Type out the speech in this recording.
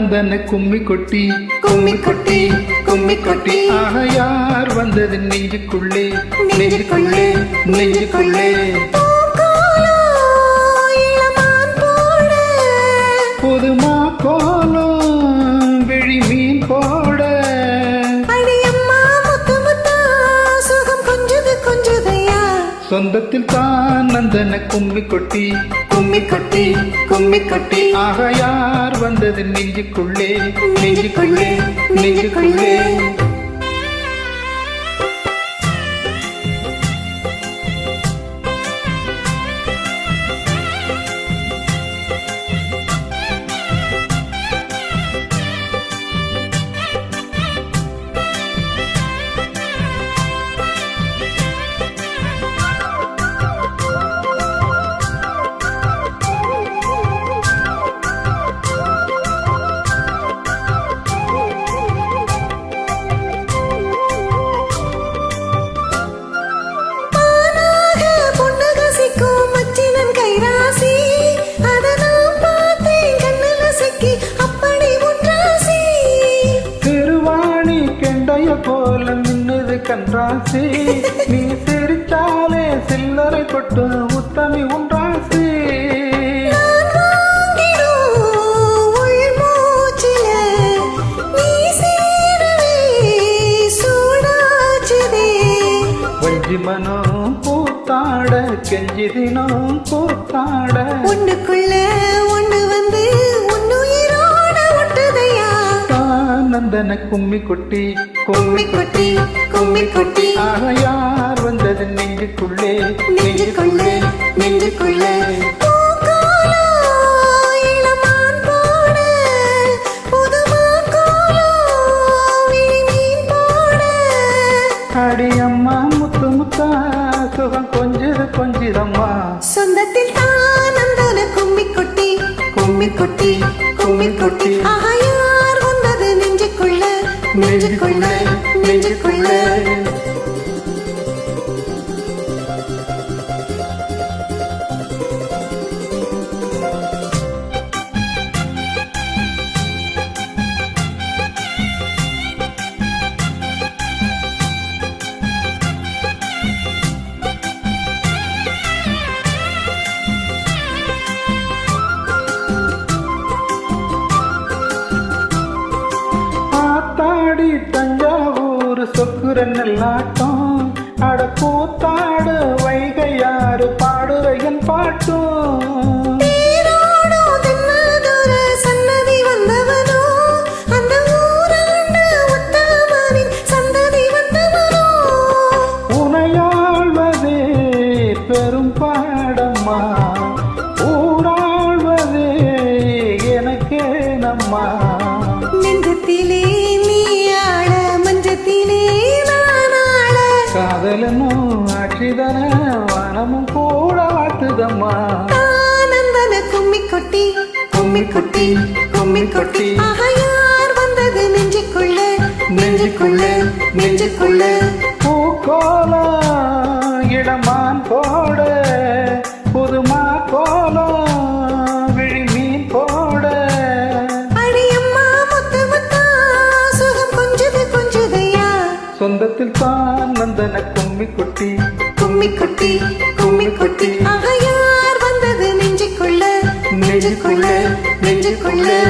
நந்தன கும்மி கொட்டி கும்மி கொட்டி கும்மி கொட்டி ஆக யார் வந்தது நெஞ்சுக்குள்ளே நெஞ்சுக்குள்ளே, நெஞ்சுக்குள்ளே. சொந்தத்தில் தான் நந்தன கும்மி கொட்டி கும்மி கொட்டி கும்மி கொட்டி ஆக யார் வந்தது நெஞ்சுக்குள்ளே நெஞ்சுக்குள்ளே நெஞ்சுக்குள்ளே. கன்றாசி. நீ சிரிச்சாலே சில்லறை கொட்டு உத்தமி உன்றாசி. மனம் கூத்தாட கெஞ்சி தினம் கூத்தாட ஒண்ணுக்குள்ள ஒண்ணு வந்து உன்னுயிரோட ஒட்டுதையா நந்தன கும்மி கொட்டி கும்மி கொட்டி கும்மி கொட்டி யார் வந்தது நெஞ்சுக்குள்ளே? நெஞ்சுக்குள்ளே நெஞ்சுக்குள்ளே. அடியம்மா முத்து முத்தா சுகம் கொஞ்சது கொஞ்சிதம்மா. சொந்தத்தில் தான் நந்தன கும்மி கொட்டி கும்மி கொட்டி கும்மி கொட்டி ஆஹா நெஞ்சுக்குள்ள தஞ்சாவூர் சொக்குர நல்லாட்டம் அட கூத்தாடு வைகையாறு பாடுற என் பாட்டும். தேரோடோ தென்னதுர கொட்டி கும்மி கொட்டி கும்மி கொட்டி யார் வந்தது நெஞ்சுக்குள்ள? நெஞ்சுக்குள்ள நெஞ்சுக்குள்ள. பூக்கோலம் இடமான் போட புதுமா கோலம் சொந்தத்தில் தான் நந்தன கும்மி கொட்டி கும்மி கொட்டி கும்மி கொட்டி நெஞ்சுக்குள்ளே நெஞ்சுக்குள்ளே.